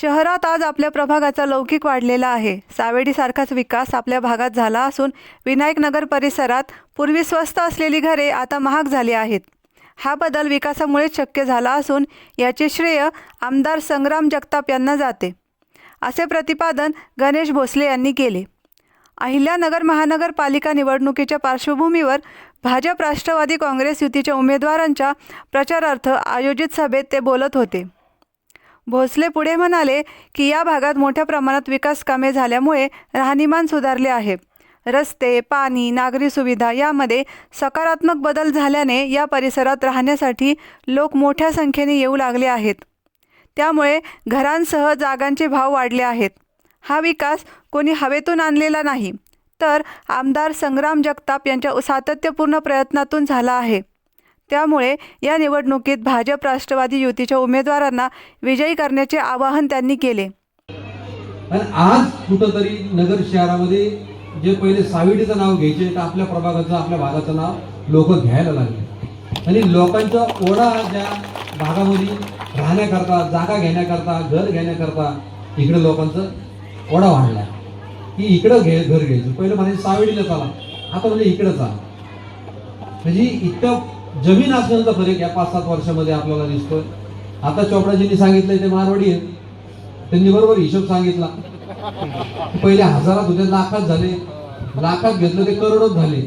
शहरात आज आपल्या प्रभागाचा लौकिक वाढलेला आहे. सावेडीसारखाच विकास आपल्या भागात झाला असून विनायक नगर परिसरात पूर्वी स्वस्त असलेली घरे आता महाग झाली आहेत. हा बदल विकासामुळेच शक्य झाला असून याचे श्रेय आमदार संग्राम जगताप यांना जाते. असे प्रतिपादन गणेश भोसले यांनी केले. अहिल्यानगर महानगरपालिका निवडणुकीच्या पार्श्वभूमीवर भाजप राष्ट्रवादी काँग्रेस युतीच्या उमेदवारांच्या प्रचारार्थ आयोजित सभेत ते बोलत होते. भोसले पुढे म्हणाले की या भागात मोठ्या प्रमाणात विकास कामे झाल्यामुळे राहणीमान सुधारले आहे. रस्ते पाणी नागरी सुविधा यामध्ये सकारात्मक बदल झाल्याने या परिसरात राहण्यासाठी लोक मोठ्या संख्येने येऊ लागले आहेत. त्यामुळे घरांसह जागांचे भाव वाढले आहेत. हा विकास कोणी हवेतून आणलेला नाही तर आमदार संग्राम जगताप यांच्या सातत्यपूर्ण प्रयत्नातून झाला आहे. त्यामुळे या निवडणुकीत भाजप राष्ट्रवादी युतीच्या उमेदवारांना विजयी करण्याचे आवाहन त्यांनी केले. आज कुठंतरी नगर शहरामध्ये जे पहिले साविडीचं नाव घ्यायचे तर आपल्या प्रभागाचं आपल्या भागाचं नाव लोक घ्यायला लागले. आणि लोकांचा ओढा ज्या भागामध्ये राहण्याकरता जागा घेण्याकरता घर घेण्याकरता इकडे लोकांचं ओढा वाढला. की इकडं घे घर घ्यायचं. पहिलं म्हणजे सावेडीला चाला. आता म्हणजे इकडं चाला. म्हणजे इतकं जमीन असण्याचा फरक या पाच सात वर्षामध्ये आपल्याला दिसतोय. आता चोपडाजींनी सांगितलंय ते मारवाडी आहेत. त्यांनी बरोबर हिशोब सांगितला. पहिले हजारात होते लाखात झाले. लाखात घेतलं ते करोडच झाले.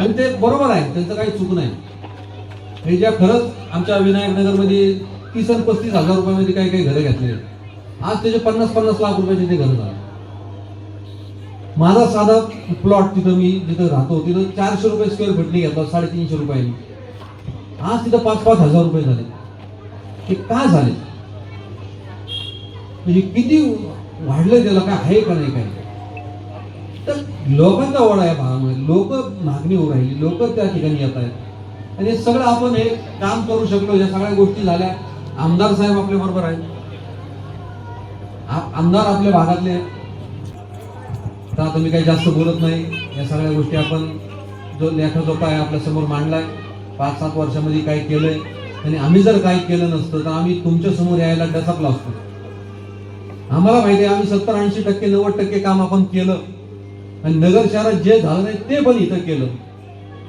आणि ते बरोबर आहे त्यांचं काही चूक नाही. हे ज्या खरंच आमच्या विनायक नगरमध्ये तीस आणि पस्तीस हजार रुपयामध्ये काही काही घरं घेतले आज त्याचे पन्नास पन्नास लाख रुपयाचे ते घर झाले. माझा साधा प्लॉट तिथं मी जिथं राहतो तिथं चारशे रुपये स्क्वेअर फुटने घेतला साडेतीनशे रुपयांनी. आज तिथं पाच पाच हजार रुपये झाले. ते का झाले? म्हणजे किती वाढलं त्याला काय आहे का नाही काय तर लोकांचा ओढा आहे भागामध्ये लोक मागणी होऊ राहिली लोक त्या ठिकाणी येत आहेत. आणि सगळं आपण हे काम करू शकलो या सगळ्या गोष्टी झाल्या. आमदार साहेब आपल्या बरोबर आहेत. आमदार आपल्या भागातले तर आता मी काही जास्त बोलत नाही. या सगळ्या गोष्टी आपण जो लेखाजोखा आहे आपल्यासमोर मांडलाय पाच सात वर्षामध्ये काय केलंय. आणि आम्ही जर काही केलं नसतं तर आम्ही तुमच्यासमोर यायला डसापला असतो आम्हाला माहिती आहे आम्ही सत्तर ऐंशी टक्के नव्वद टक्के काम आपण केलं. आणि नगर शहरात जे झालं नाही ते पण इथं केलं.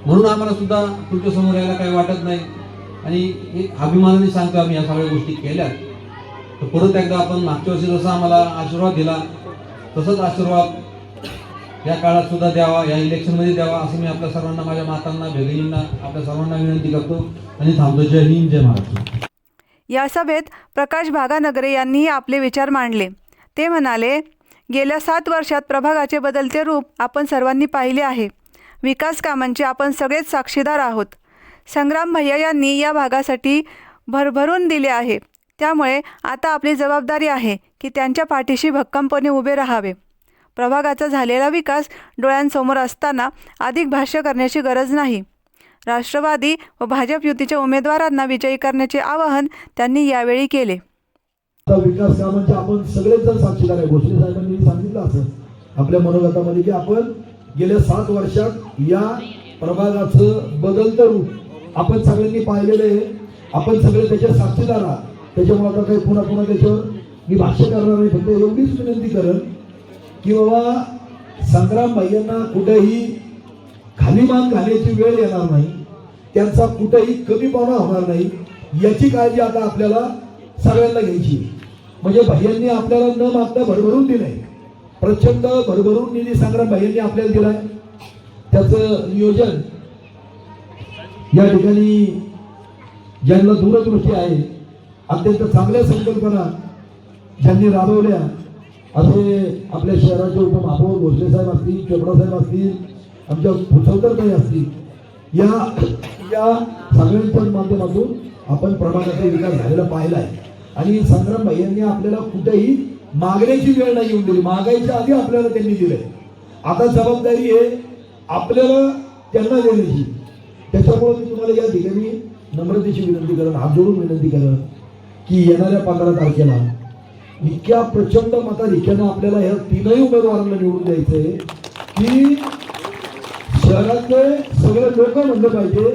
म्हणून आम्हाला सुद्धा तुमच्यासमोर यायला काही वाटत नाही. आणि एक अभिमानाने सांगतो आम्ही या सगळ्या गोष्टी केल्या तर परत एकदा आपण मागच्या वर्षी जसा आम्हाला आशीर्वाद दिला तसंच आशीर्वाद या काळात सुद्धा द्यावा या इलेक्शनमध्ये द्यावा असं मी आपल्या सर्वांना माझ्या मातांना भगिनींना आपल्या सर्वांना विनंती करतो आणि थांबतो. जय हिंद जय महाराष्ट्र. या सभेत प्रकाश भागानगरे यांनीही आपले विचार मांडले. ते म्हणाले गेल्या सात वर्षात प्रभागाचे बदलते रूप आपण सर्वांनी पाहिले आहे. विकास कामांचे आपण सगळेच साक्षीदार आहोत. संग्राम भैया यांनी या भागासाठी भरभरून दिले आहे. त्यामुळे आता आपली जबाबदारी आहे की त्यांच्या पाठीशी भक्कमपणे उभे राहावे. प्रभागाचा झालेला विकास डोळ्यांसमोर असताना अधिक भाष्य करण्याची गरज नाही. राष्ट्रवादी व भाजप युतीच्या उमेदवारांना विजयी करण्याचे आवाहन त्यांनी यावेळी केले. विकास कामांचे आपण सगळेच जण साक्षीदार आहे. भोसले साहेबांनी सांगितलं असं. आपल्या मनोगतामध्ये की आपण गेल्या सात वर्षात या प्रभागाचं बदलतं रूप आपण सगळ्यांनी पाहिलेलं आहे. आपण सगळे त्याच्या साक्षीदार आहात. त्याच्यामुळे आता काही पुन्हा पुन्हा त्याच्यावर मी भाष्य करणार नाही. फक्त एवढीच विनंती करेन की बाबा संग्राम भाईयांना कुठेही खाली मान घालायची वेळ येणार नाही. त्यांचा कुठेही कमीपणा होणार नाही. याची काळजी आता आपल्याला सगळ्यांना घ्यायची म्हणजे भाईयांनी आपल्याला न मागता भरभरून दिलंय. प्रचंड भरभरून निधी संग्राम भाईंनी आपल्याला दिलाय. त्याचं नियोजन या ठिकाणी ज्यांना दूरदृष्टी आहे अत्यंत चांगल्या संकल्पना ज्यांनी राबवल्या असे आपल्या शहराचे उपमहापौर भोसले साहेब असतील चोपडा साहेब असतील आमच्या भुसवतरताई असतील या या सगळ्यांच्या माध्यमातून आपण प्रमाणाचा विकास झालेला पाहिला आहे आणि संग्राम भाई यांनी आपल्याला कुठेही मागण्याची वेळ नाही येऊन दिली. मागायच्या आधी आपल्याला त्यांनी दिलंय. आता जबाबदारी आहे आपल्याला त्यांना देण्याची. त्याच्यामुळे मी तुम्हाला या ठिकाणी नम्रतेची विनंती करेन हात जोडून विनंती करेन की येणाऱ्या पंधरा तारखेला इतक्या प्रचंड मताधिक्यानं आपल्याला ह्या तीनही उमेदवारांना निवडून द्यायचंय की शहरातले सगळे लोक म्हणलं पाहिजे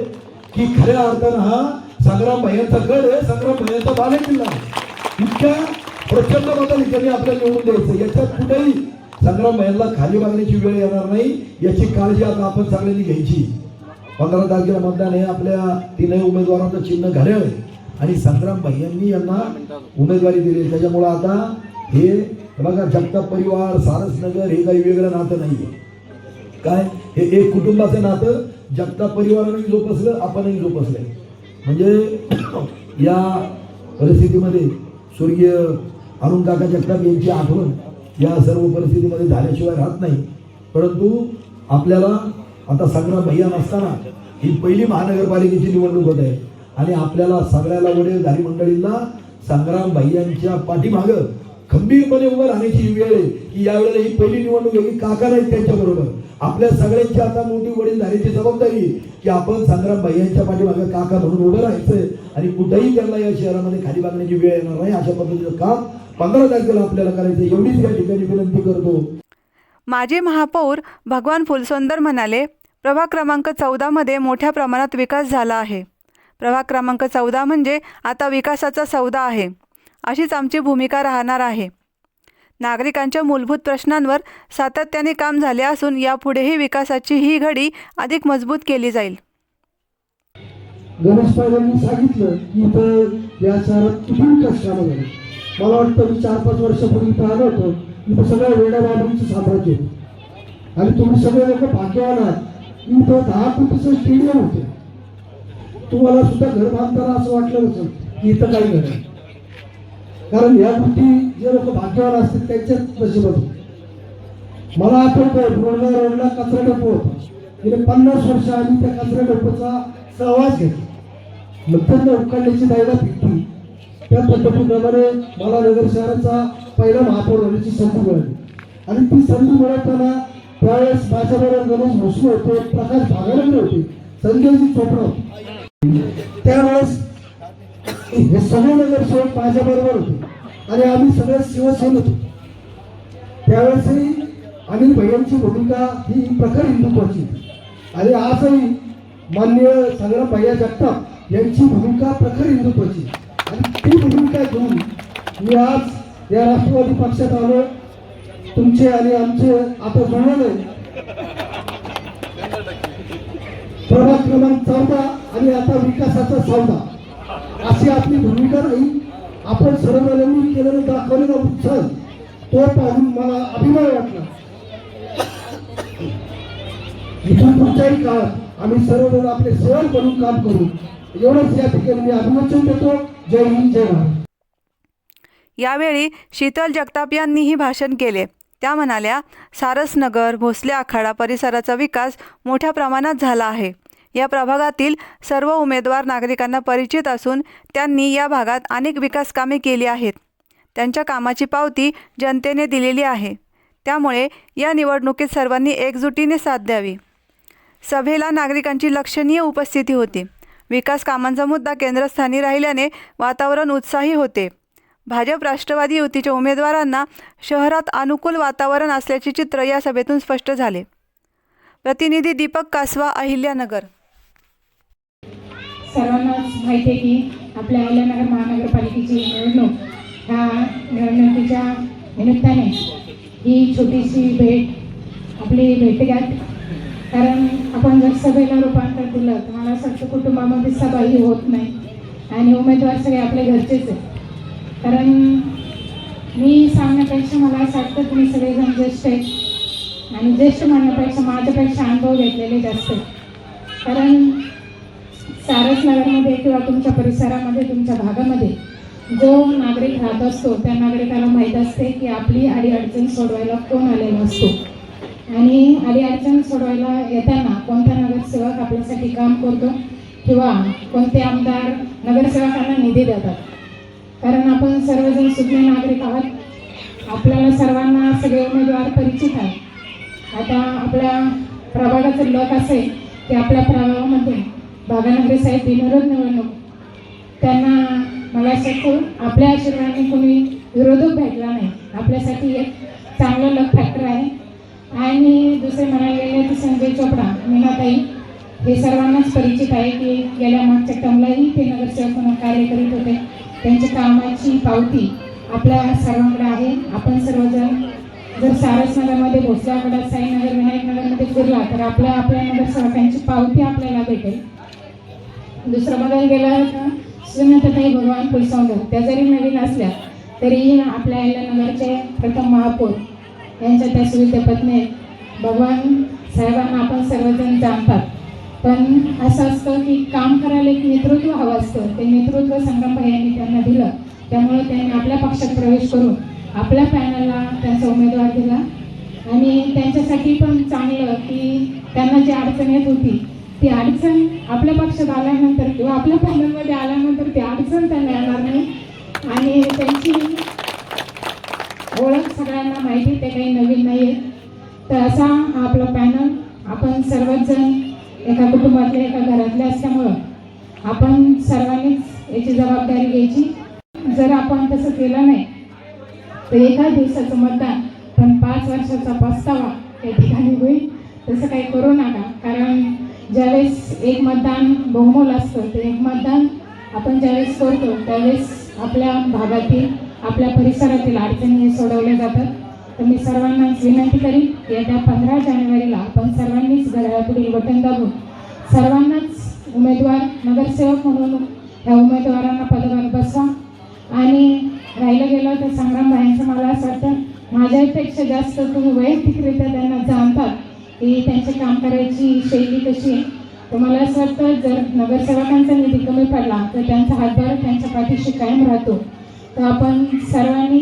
की खऱ्या अर्थानं हा संग्राम भैयांचा गड आहे संग्राम भैयांचा बालेकिल्ला आहे. इतक्या प्रचंड मताधिक्याने आपल्याला निवडून द्यायचं याच्यात कुठेही संग्राम यांना खाली मागण्याची वेळ येणार नाही याची काळजी आता आपण सगळ्यांनी घ्यायची. पंधरा तारखेला मतदान हे आपल्या तीनही उमेदवारांचं चिन्ह घड्याळ आहे. आणि संग्राम यांनी यांना उमेदवारी दिली. त्याच्यामुळं आता हे बघा जगताप परिवार सारसनगर हे काही वेगळं नातं नाहीये. काय? हे एक कुटुंबाचं नातं जगताप परिवारानेही जोपासलं आपणही जोपासलंय. म्हणजे या परिस्थितीमध्ये स्वर्गीय अरुण काका जगताप यांची आठवण या सर्व परिस्थितीमध्ये झाल्याशिवाय राहत नाही. परंतु आपल्याला आता संग्राम भैया नसताना ही पहिली महानगरपालिकेची निवडणूक होत आहे. आणि आपल्याला सगळ्याला वडीलधारी मंडळींना संग्राम भैयांच्या पाठीमाग खंबीरपणे उभं राहण्याची वेळ आहे की यावेळेला ही पहिली निवडणूक आहे की काका नाहीत त्यांच्या बरोबर. आपल्या सगळ्यांची आता मोठी वडीलधारीची जबाबदारी की आपण संग्राम भैयांच्या पाठीमागे काका म्हणून उभं राहायचंय आणि कुठेही त्यांना या शहरामध्ये खाली बांधण्याची वेळ येणार नाही अशा पद्धतीचं काम पंधरा तारखेला आपल्याला करायचं एवढीच या ठिकाणी विनंती करतो. माजी महापौर भगवान फुलसुंदर म्हणाले प्रभाग क्रमांक चौदामध्ये मोठ्या प्रमाणात विकास झाला आहे. प्रभाग क्रमांक चौदा म्हणजे आता विकासाचा सौदा आहे. अशीच आमची भूमिका राहणार आहे. नागरिकांच्या मूलभूत प्रश्नांवर सातत्याने काम झाले असून यापुढेही विकासाची ही घडी अधिक मजबूत केली जाईल. गणेश पायलांनी सांगितलं की इथं या शहरात किती विकास कामं झाली मला वाटतं मी चार पाच वर्षापूर्वी इथं आलो होतो. इथं सगळं वेड्या बाबरीचं साम्राज्य होतं. आणि तुम्ही सगळे लोक भाग्यवान आहात. इथं दहा कोटीचं स्टेडियम होते. तुम्हाला सुद्धा घर बांधताना असं वाटलं नसेल की इथं काही घर आहे. कारण या गोष्टी जे लोक भाग्यवान असतील त्यांच्याच नशिबात मला आठवतं रोडला रोडला कचरा डेपो होता. गेले पन्नास वर्ष आम्ही त्या कचरा डेपोचा सहवास घेतला. मग त्यांना उकडण्याची दायला फिटली त्या पद्धतीप्रमाणे मला नगर शहराचा पहिला महापौर होण्याची संधी मिळाली. आणि ती संधी मिळवताना त्यावेळेस माझ्याबरोबर गणेश भोसले होते प्रकाश भागानंद होते संजयजी चोपडा होते. त्यावेळेस हे सगळे नगरसेवक माझ्याबरोबर होते. आणि आम्ही सगळे शिवसेन होतो. त्यावेळेसही अनिल भैयांची भूमिका ही प्रखर हिंदुत्वाची होती. आणि आजही मान्य संग्राम भैया जगताप यांची भूमिका प्रखर हिंदुत्वाची आणि ती भूमिका घेऊन मी आज या राष्ट्रवादी पक्षात आलो तुमचे आणि आमचे आता जुळले प्रभाग क्रमांक चौदा आणि आता विकासाचा सौदा. अशी आपली भूमिका नाही आपण सर्वांनी केलेलं दाखवलेला उत्साह तो पाहून मला अभिमान वाटला. इथून पुढच्याही काळात आम्ही सर्वजण आपले सेवन करून काम करू. एवढंच या ठिकाणी मी अभिवचन देतो. जय हिंद जय भारत. यावेळी शीतल जगताप यांनीही भाषण केले. त्या म्हणाल्या सारसनगर भोसले आखाडा परिसराचा विकास मोठ्या प्रमाणात झाला आहे. या प्रभागातील सर्व उमेदवार नागरिकांना परिचित असून त्यांनी या भागात अनेक विकास कामे केली आहेत. त्यांच्या कामाची पावती जनतेने दिलेली आहे. त्यामुळे या निवडणुकीत सर्वांनी एकजुटीने साथ द्यावी. सभेला नागरिकांची लक्षणीय उपस्थिती होती. विकास कामांचा मुद्दा केंद्रस्थानी राहिल्याने वातावरण उत्साही होते. भाजप राष्ट्रवादी युतीच्या उमेदवारांना शहरात अनुकूल वातावरण असल्याचे चित्र या सभेतून स्पष्ट झाले. प्रतिनिधी दीपक कासवा अहिल्यानगर सर्वांनाच माहिती आहे की आपल्या अहिल्यानगर महानगरपालिकेची निवडणूक ह्या निवडणुकीच्या निमित्ताने ही छोटीशी भेट आपली भेटघाट कारण आपण जर सभेला रूपांतर दिलं तर मला असं वाटतं कुटुंबामध्ये सभाही होत नाही. आणि उमेदवार सगळे आपले घरचेच आहेत. कारण मी सांगण्यापेक्षा मला असं वाटतं तुम्ही सगळेजण ज्येष्ठ आहेत. आणि ज्येष्ठ म्हणण्यापेक्षा माझ्यापेक्षा अनुभव घेतलेले जास्त कारण सारसनगरमध्ये किंवा तुमच्या परिसरामध्ये तुमच्या भागामध्ये जो नागरिक राहत असतो त्या नागरिकाला माहीत असते की आपली अडीअडचण सोडवायला कोण आलेला असतो. आणि अडीअडचण सोडवायला येताना कोणता नगरसेवक आपल्यासाठी काम करतो किंवा कोणते आमदार नगरसेवकांना निधी देतात? कारण आपण सर्वजण सुज्ञ नागरिक आहात. आपल्याला सर्वांना सगळे उमेदवार परिचित आहेत. आता आपल्या प्रभागाचं लक असं आहे की आपल्या प्रभागामध्ये बाबानंबे साहेब बिनविरोध निवडणूक. त्यांना मला असं खूप आपल्या आशीर्वादाने कोणी विरोधक भेटला नाही. आपल्यासाठी एक चांगलं लक फॅक्टर आहे. आणि दुसरे म्हणायला गेले की संजय चोपडा मीनाताई हे सर्वांनाच परिचित आहे की गेल्या मागच्या टर्मलाही ते नगरसेवक म्हणून कार्य करीत होते. त्यांच्या कामाची पावती आपल्या सर्वांकडे आहे. आपण सर्वजण जर सारसनगरमध्ये भोसल्याकडे साईनगर विनायकनगरमध्ये फिरला तर आपल्या आपल्या नगरसेवकांची पावती आपल्याला भेटेल. दुसरा बघायला गेलं तर भगवान फुलसौंदर त्या जरी नवीन असल्या तरी आपल्या नगरचे प्रथम महापौर यांच्या त्या सुविधा पत्नी भगवान साहेबांना आपण सर्वजण जाणतात. पण असं असतं की काम करायला एक नेतृत्व हवं असतं. ते नेतृत्व संग्रामभाई यांनी त्यांना दिलं. त्यामुळे त्यांनी आपल्या पक्षात प्रवेश करून आपल्या पॅनलला त्यांचा उमेदवार दिला. आणि त्यांच्यासाठी पण चांगलं की त्यांना जी अडचण येत होती ती अडचण आपल्या पक्षात आल्यानंतर किंवा आपल्या पॅनलमध्ये आल्यानंतर ती अडचण त्यांना येणार नाही. आणि त्यांची ओळख सगळ्यांना माहिती ते काही नवीन नाही आहे तर असा हा आपला पॅनल आपण सर्वच जण एका कुटुंबातले एका घरातले असल्यामुळं आपण सर्वांनीच याची जबाबदारी घ्यायची. जर आपण तसं केलं नाही तर एका दिवसाचं मतदान पण पाच वर्षाचा पस्तावा या ठिकाणी होईल. तसं काही करू नका कारण ज्यावेळेस एक मतदान बहुमोल असतं ते एक मतदान आपण ज्यावेळेस करतो त्यावेळेस आपल्या भागातील आपल्या परिसरातील अडचणी सोडवल्या जातात. तर मी सर्वांनाच विनंती करीन की येत्या पंधरा जानेवारीला आपण सर्वांनीच घड्याळापुढील बटन दाबून सर्वांनाच उमेदवार नगरसेवक म्हणून ह्या उमेदवारांना पदावर बसवा. आणि राहिलं गेलं तर संग्राम भाईंचं मला असं वाटतं माझ्यापेक्षा जास्त तुम्ही वैयक्तिकरित्या त्यांना जाणतात. ती त्यांचे काम करायची शैली कशी आहे? तर मला असं वाटतं जर नगरसेवकांचा निधी कमी पडला तर त्यांचा हातभार त्यांच्या पाठीशी कायम राहतो. तर आपण सर्वांनी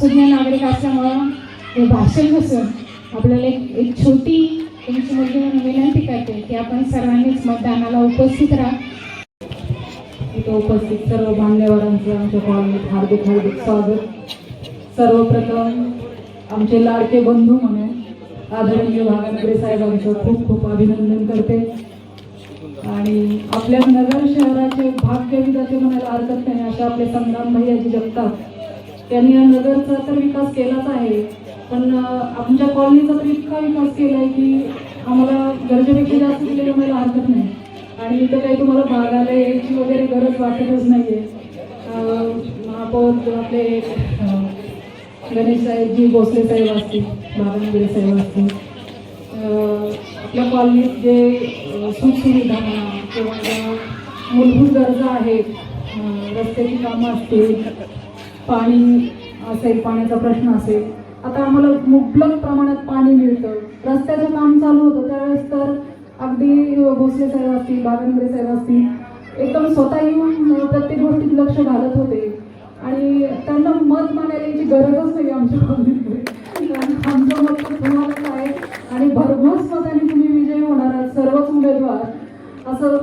सुज्ञ नागरिक असल्यामुळं हे भाषण नसून आपल्याला एक एक छोटी तुमची मुलगी म्हणून विनंती करते की आपण सर्वांनीच मतदानाला उपस्थित राहा. इथं उपस्थित सर्व मान्यवरांचं आमच्या कॉलनीत हार्दिक हार्दिक स्वागत. सर्वप्रथम आमचे लाडके बंधू म्हणून आदरणीय भागानगरे साहेबांचं खूप खूप अभिनंदन करते. आणि आपल्या नगर शहराचे भाग्य विधाते म्हणायला हरकत नाही अशा आपले संग्राम भैयाजी जगतात. त्यांनी या नगरचा तर विकास केलाच आहे पण आमच्या कॉलनीचा तर इतका विकास केला आहे की आम्हाला गरजेपेक्षा जास्त दिलेलं म्हणायला हरकत नाही. आणि इथं काही तुम्हाला भागाला यायची वगैरे गरज वाटतच नाहीये. आहे महापौर आपले गणेश साहेबजी भोसले साहेब असतील. बाबानगरे साहेब असतील. आपल्या कॉलनीत जे सुखसुविधा म्हणा किंवा ज्या मूलभूत गरजा आहेत रस्त्याची कामं असतील पाणी असेल पाण्याचा प्रश्न असेल आता आम्हाला मुबलक प्रमाणात पाणी मिळतं. रस्त्याचं काम चालू होतं त्यावेळेस तर अगदी भोसले साहेब असतील बागनगरे साहेब असतील एकदम स्वतः येऊन प्रत्येक गोष्टीत लक्ष घालत होते. आणि त्यांना मत मागायची गरजच नाही आमच्या कॉलनीमध्ये आमचं मत तर तुम्हालाच आहे आणि भरघोस मताने तुम्ही विजयी होणार आहात सर्वच उमेदवार. असं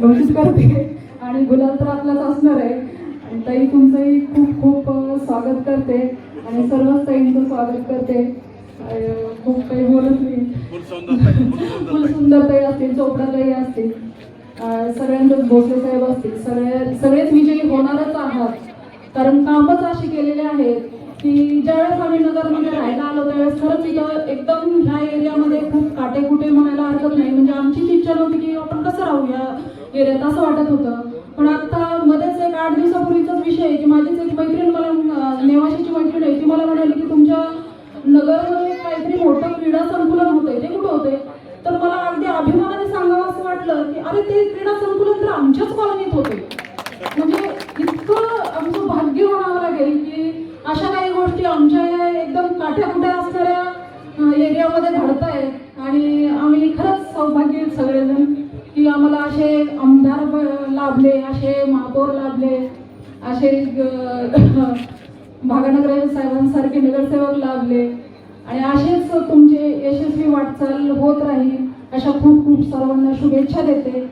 घोषित करते. आणि गुलाल तर आपलाच असणार आहे. आणि ताई तुमचंही खूप खूप स्वागत करते. आणि सर्वच ताईंचं स्वागत करते. खूप काही बोलत नाही. फुलसुंदरताई असतील चोपडाताई असतील. अं, सगळ्यांचेच भोसले साहेब असतील. सगळ्या सगळेच विजयी होणारच आहात. कारण कामच अशी केलेले आहेत की ज्यावेळेस आम्ही नगरमध्ये राहायला आलो त्यावेळेस खरंच इथं एकदम ह्या एरियामध्ये खूप काटेकुटे म्हणायला हरकत नाही. म्हणजे आमचीच इच्छा नव्हती की आपण कसं राहू या एरियात असं वाटत होतं. पण आता मध्येच एक आठ दिवसापूर्वीचाच विषय आहे की माझीच एक मैत्रीण मला नेवाशीची मैत्रीण आहे. ती मला म्हणाली की तुमच्या नगर मोठ्या मोठ्या असणाऱ्या एरियामध्ये एरियामध्ये आहे आणि आम्ही खरंच सौभाग्य सगळेजण की आम्हाला असे आमदार लाभले असे महापौर लाभले असे भागानगर साहेबांसारखे नगरसेवक लाभले. आणि असेच तुमचे यशस्वी वाटचाल होत राहील अशा खूप खूप सर्वांना शुभेच्छा देते.